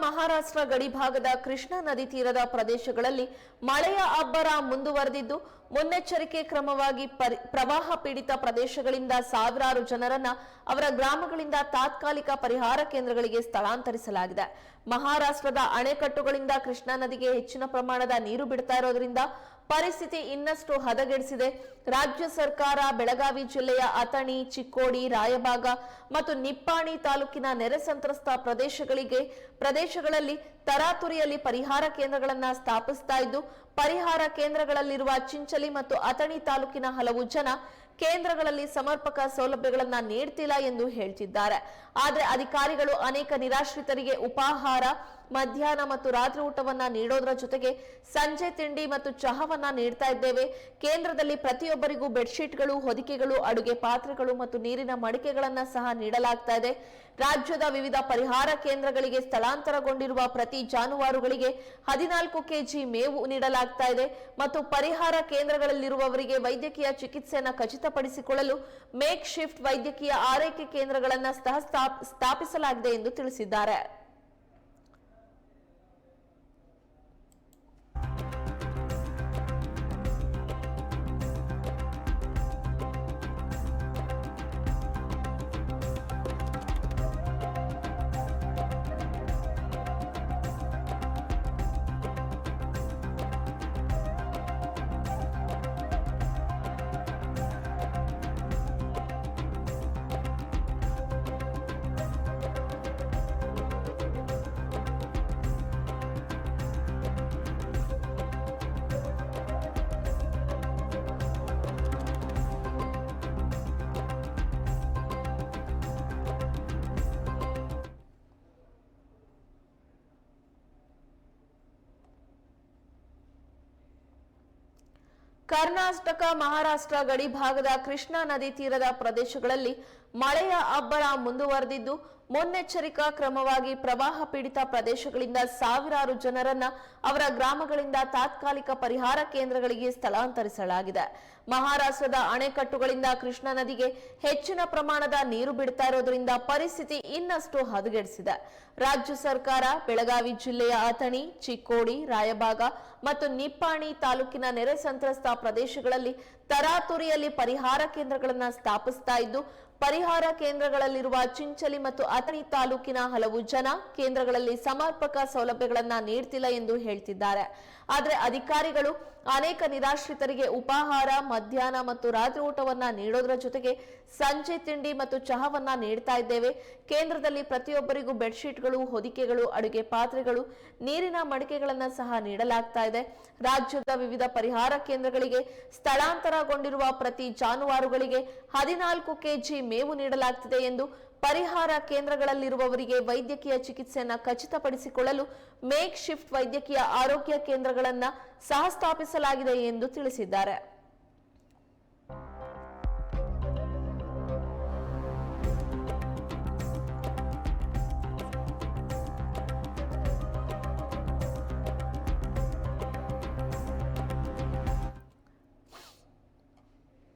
ಮಹಾರಾಷ್ಟ್ರ ಗಡಿಭಾಗದ ಕೃಷ್ಣಾ ನದಿ ತೀರದ ಪ್ರದೇಶಗಳಲ್ಲಿ ಮಳೆಯ ಅಬ್ಬರ ಮುಂದುವರೆದಿದ್ದು, ಮುನ್ನೆಚ್ಚರಿಕೆ ಕ್ರಮವಾಗಿ ಪರಿ- ಪ್ರವಾಹ ಪೀಡಿತ ಪ್ರದೇಶಗಳಿಂದ ಸಾವಿರಾರು ಜನರನ್ನ ಅವರ ಗ್ರಾಮಗಳಿಂದ ತಾತ್ಕಾಲಿಕ ಪರಿಹಾರ ಕೇಂದ್ರಗಳಿಗೆ ಸ್ಥಳಾಂತರಿಸಲಾಗಿದೆ. ಮಹಾರಾಷ್ಟ್ರದ ಅಣೆಕಟ್ಟುಗಳಿಂದ ಕೃಷ್ಣಾ ನದಿಗೆ ಹೆಚ್ಚಿನ ಪ್ರಮಾಣದ ನೀರು ಬಿಡ್ತಾ ಇರೋದ್ರಿಂದ ಪರಿಸ್ಥಿತಿ ಇನ್ನಷ್ಟು ಹದಗೆಡಿಸಿದೆ. ರಾಜ್ಯ ಸರ್ಕಾರ, ಬೆಳಗಾವಿ ಜಿಲ್ಲೆಯ ಅಥಣಿ, ಚಿಕ್ಕೋಡಿ, ರಾಯಭಾಗ ಮತ್ತು ನಿಪ್ಪಾಣಿ ತಾಲೂಕಿನ ನೆರೆ ಸಂತ್ರಸ್ತ ಪ್ರದೇಶಗಳಿಗೆ, ಪ್ರದೇಶಗಳಲ್ಲಿ ತರಾತುರಿಯಲ್ಲಿ ಪರಿಹಾರ ಕೇಂದ್ರಗಳನ್ನ ಸ್ಥಾಪಿಸ್ತಾ ಇದ್ದು, ಪರಿಹಾರ ಕೇಂದ್ರಗಳಲ್ಲಿರುವ ಚಿಂಚಲಿ ಮತ್ತು ಅಥಣಿ ತಾಲೂಕಿನ ಹಲವು ಜನ ಕೇಂದ್ರಗಳಲ್ಲಿ ಸಮರ್ಪಕ ಸೌಲಭ್ಯಗಳನ್ನ ನೀಡ್ತಿಲ್ಲ ಎಂದು ಹೇಳ್ತಿದ್ದಾರೆ. ಆದರೆ ಅಧಿಕಾರಿಗಳು ಅನೇಕ ನಿರಾಶ್ರಿತರಿಗೆ ಉಪಾಹಾರ ಮಧ್ಯಾಹ್ನ ಮತ್ತು ರಾತ್ರಿ ಊಟವನ್ನ ನೀಡೋದ್ರ ಜೊತೆಗೆ ಸಂಜೆ ತಿಂಡಿ ಮತ್ತು ಚಹಾವನ್ನ ನೀಡ್ತಾ ಇದ್ದೇವೆ. ಕೇಂದ್ರದಲ್ಲಿ ಪ್ರತಿಯೊಬ್ಬರಿಗೂ ಬೆಡ್ಶೀಟ್ಗಳು, ಹೊದಿಕೆಗಳು, ಅಡುಗೆ ಪಾತ್ರೆಗಳು ಮತ್ತು ನೀರಿನ ಮಡಿಕೆಗಳನ್ನ ಸಹ ನೀಡಲಾಗ್ತಾ ಇದೆ. ರಾಜ್ಯದ ವಿವಿಧ ಪರಿಹಾರ ಕೇಂದ್ರಗಳಿಗೆ ಸ್ಥಳಾಂತರಗೊಂಡಿರುವ ಪ್ರತಿ ಜಾನುವಾರುಗಳಿಗೆ ಹದಿನಾಲ್ಕು ಕೆಜಿ ಮೇವು ನೀಡಲಾಗ್ತಾ ಇದೆ ಮತ್ತು ಪರಿಹಾರ ಕೇಂದ್ರಗಳಲ್ಲಿರುವವರಿಗೆ ವೈದ್ಯಕೀಯ ಚಿಕಿತ್ಸೆಯನ್ನು ಖಚಿತಪಡಿಸಿಕೊಳ್ಳಲು ಮೇಕ್ ಶಿಫ್ಟ್ ವೈದ್ಯಕೀಯ ಆರೈಕೆ ಕೇಂದ್ರಗಳನ್ನು ಸಹ ಸ್ಥಾಪ್- ಸ್ಥಾಪಿಸಲಾಗಿದೆ ಎಂದು ತಿಳಿಸಿದ್ದಾರೆ. ಕರ್ನಾಟಕ ಮಹಾರಾಷ್ಟ್ರ ಗಡಿ ಭಾಗದ ಕೃಷ್ಣಾ ನದಿ ತೀರದ ಪ್ರದೇಶಗಳಲ್ಲಿ ಮಳೆಯ ಅಬ್ಬರ ಮುಂದುವರೆದಿದ್ದು ಮುನ್ನೆಚ್ಚರಿಕಾ ಕ್ರಮವಾಗಿ ಪ್ರವಾಹ ಪೀಡಿತ ಪ್ರದೇಶಗಳಿಂದ ಸಾವಿರಾರು ಜನರನ್ನ ಅವರ ಗ್ರಾಮಗಳಿಂದ ತಾತ್ಕಾಲಿಕ ಪರಿಹಾರ ಕೇಂದ್ರಗಳಿಗೆ ಸ್ಥಳಾಂತರಿಸಲಾಗಿದೆ. ಮಹಾರಾಷ್ಟ್ರದ ಅಣೆಕಟ್ಟುಗಳಿಂದ ಕೃಷ್ಣಾ ನದಿಗೆ ಹೆಚ್ಚಿನ ಪ್ರಮಾಣದ ನೀರು ಬಿಡ್ತಾ ಇರೋದ್ರಿಂದ ಪರಿಸ್ಥಿತಿ ಇನ್ನಷ್ಟು ಹದಗೆಡಿಸಿದೆ. ರಾಜ್ಯ ಸರ್ಕಾರ, ಬೆಳಗಾವಿ ಜಿಲ್ಲೆಯ ಅಥಣಿ, ಚಿಕ್ಕೋಡಿ ರಾಯಬಾಗ ಮತ್ತು ನಿಪ್ಪಾಣಿ ತಾಲೂಕಿನ ನೆರೆ ಸಂತ್ರಸ್ತ ಪ್ರದೇಶಗಳಲ್ಲಿ ತರಾತುರಿಯಲ್ಲಿ ಪರಿಹಾರ ಕೇಂದ್ರಗಳನ್ನು ಸ್ಥಾಪಿಸ್ತಾ ಇದ್ದು ಪರಿಹಾರ ಕೇಂದ್ರಗಳಲ್ಲಿರುವ ಚಿಂಚಲಿ ಮತ್ತು ಅಥಣಿ ತಾಲೂಕಿನ ಹಲವು ಜನ ಕೇಂದ್ರಗಳಲ್ಲಿ ಸಮರ್ಪಕ ಸೌಲಭ್ಯಗಳನ್ನ ನೀಡ್ತಿಲ್ಲ ಎಂದು ಹೇಳ್ತಿದ್ದಾರೆ. ಆದರೆ ಅಧಿಕಾರಿಗಳು ಅನೇಕ ನಿರಾಶ್ರಿತರಿಗೆ ಉಪಾಹಾರ, ಮಧ್ಯಾಹ್ನ ಮತ್ತು ರಾತ್ರಿ ಊಟವನ್ನ ನೀಡೋದ್ರ ಜೊತೆಗೆ ಸಂಜೆ ತಿಂಡಿ ಮತ್ತು ಚಹಾವನ್ನ ನೀಡ್ತಾ ಇದ್ದೇವೆ. ಕೇಂದ್ರದಲ್ಲಿ ಪ್ರತಿಯೊಬ್ಬರಿಗೂ ಬೆಡ್ಶೀಟ್ಗಳು, ಹೊದಿಕೆಗಳು, ಅಡುಗೆ ಪಾತ್ರೆಗಳು, ನೀರಿನ ಮಡಿಕೆಗಳನ್ನು ಸಹ ನೀಡಲಾಗ್ತಾ ಇದೆ. ರಾಜ್ಯದ ವಿವಿಧ ಪರಿಹಾರ ಕೇಂದ್ರಗಳಿಗೆ ಸ್ಥಳಾಂತರಗೊಂಡಿರುವ ಪ್ರತಿ ಜಾನುವಾರುಗಳಿಗೆ ಹದಿನಾಲ್ಕು ಕೆಜಿ ಮೇವು ನೀಡಲಾಗ್ತಿದೆ ಎಂದು ಪರಿಹಾರ ಕೇಂದ್ರಗಳಲ್ಲಿರುವವರಿಗೆ ವೈದ್ಯಕೀಯ ಚಿಕಿತ್ಸೆಯನ್ನು ಖಚಿತಪಡಿಸಿಕೊಳ್ಳಲು ಮೇಕ್ ಶಿಫ್ಟ್ ವೈದ್ಯಕೀಯ ಆರೋಗ್ಯ ಕೇಂದ್ರಗಳನ್ನು ಸಹ ಸ್ಥಾಪಿಸಲಾಗಿದೆ ಎಂದು ತಿಳಿಸಿದ್ದಾರೆ.